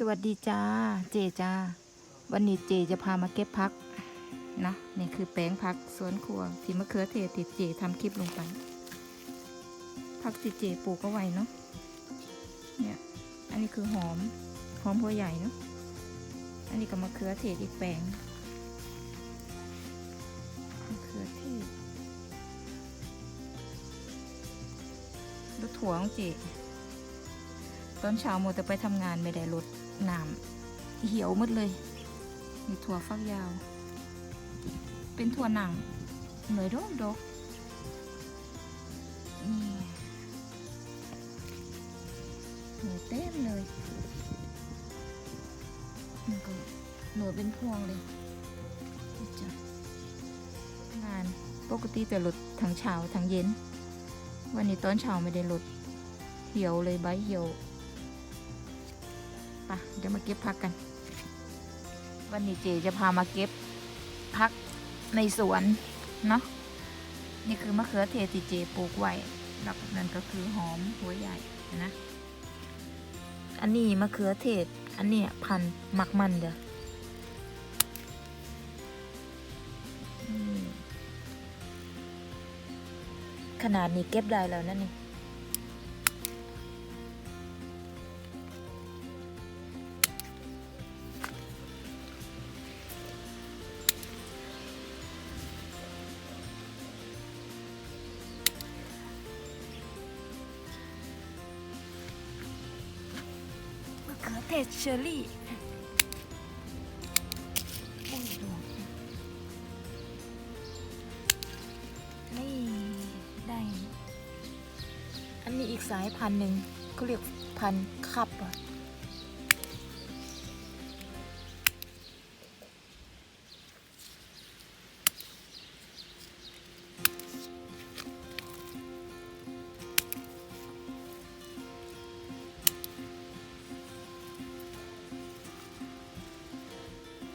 สวัสดีจ้า เจจ้า วันนี้เจจะพามาเก็บพักนะนี่คือแปลงพักสวนครัวที่มะเขือเทศติดเจทำคลิปลงไป พักติดเจปลูกเอาไวเนาะเนี่ยอันนี้คือหอมหอมหัวใหญ่เนาะอันนี้ก็มะเขือเทศอีกแปลงมะเขือเทศรถถั่วของเจตอนเช้าโมแต่ไปทำงานไม่ได้ล ดน้ำเหี่ยวหมดเลยมีถั่วฟักยาว เป็นถั่วหนังหน่วยดกดกนี่หน่วยเต็มเลยนี่ก็หน่วยเป็นพวงเลยจ้ะงานปกติจะลดทั้งเช้าทั้งเย็น วันนี้ตอนเช้าไม่ได้หลุดเหี่ยวเลยใบเหี่ยว ปะเดี๋ยวมาเก็บผักกัน วันนี้เจจะพามาเก็บผักในสวนเนาะนี่คือมะเขือเทศที่เจปลูกไว้แล้วนั่นก็คือหอมหัวใหญ่นะอันนี้มะเขือเทศ อันเนี้ยพันหมักมันเด้อขนาดนี้เก็บได้แล้วนั่นนี่ ขือเทศเชอร์รี่โอ้ยดวงนี่ ได้ อันนี้อีกสายพันธุ์หนึ่งเขาเรียกพันธุ์คับอะ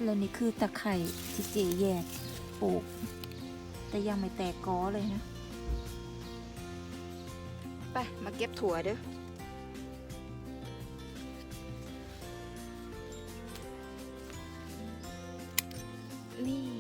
แล้วนี่คือตะไคร่ที่เจแยกปลูก แต่ยังไม่แตกกอเลยนะ ไป มาเก็บถั่วเด้อนี่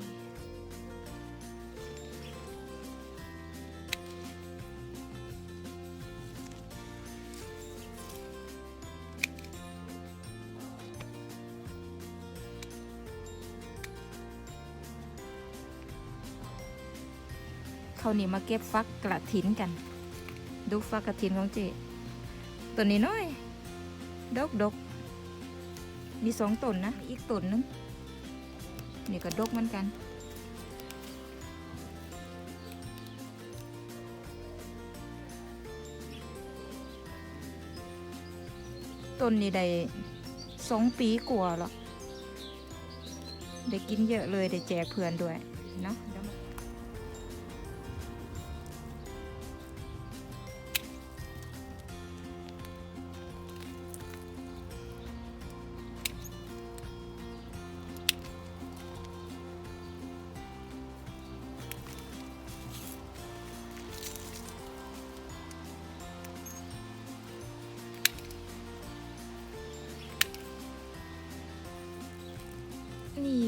เขานี่มาเก็บฟักกระถินกัน ดูฟักกระถินของเจตัวนี้น้อย ดกดกมีสองต้นนะ อีกต้นนึง นี่ก็ดกเหมือนกันต้นนี้ได้สองปีกว่าแล้วได้กินเยอะเลยได้แจกเพื่อนด้วยเนาะ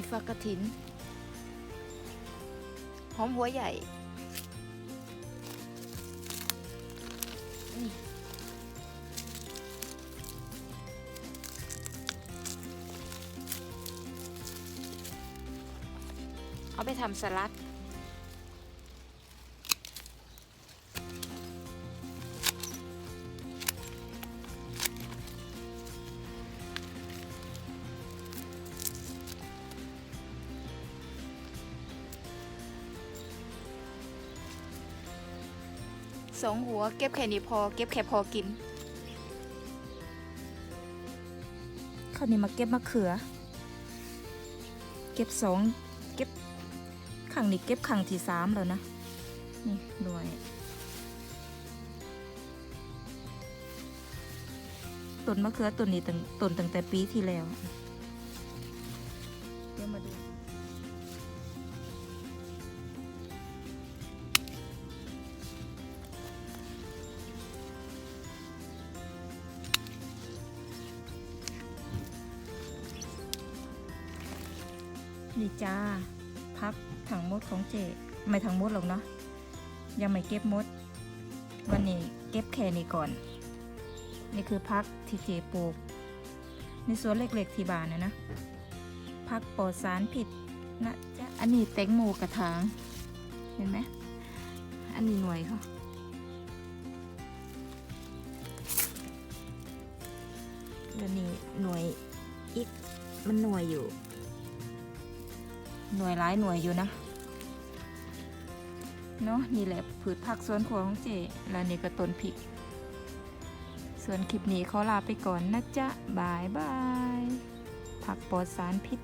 ฟักกระถิน หอมหัวใหญ่เอาไปทำสลัด สองหัวเก็บแค่นี้พอ เก็บแค่พอกินคราวนี้มาเก็บมะเขือ เก็บสองเก็บขังนี้เก็บขังที่สามแล้วนะ นี่ด้วยต้นมะเขือต้นนี้ตั้งต้นตั้งแต่ปีที่แล้ว เดี๋ยวมาดู นี่จ้า พักถังมดของเจ ไม่ถังมดหรอกเนาะยังไม่เก็บมด วันนี้เก็บแค่นี้ก่อน นี่คือพักที่เจปลูก ในสวนเล็กๆที่บ้านนะนะพักปลอดสารผิดนะจ๊ะอันนี้แตงโมกระถางเห็นไหมอันนี้หน่วยเขาแล้วนี่หน่วยอีกมันหน่วยอยู่ หน่วยหลายหน่วยอยู่นะเนาะนี่แหละผืดผักสวนครัวของเจแล้วนี่ก็ต้นพริก ส่วนคลิปนี้ขอลาไปก่อนนะจ๊ะบายบาย ผักปลอดสารพิษ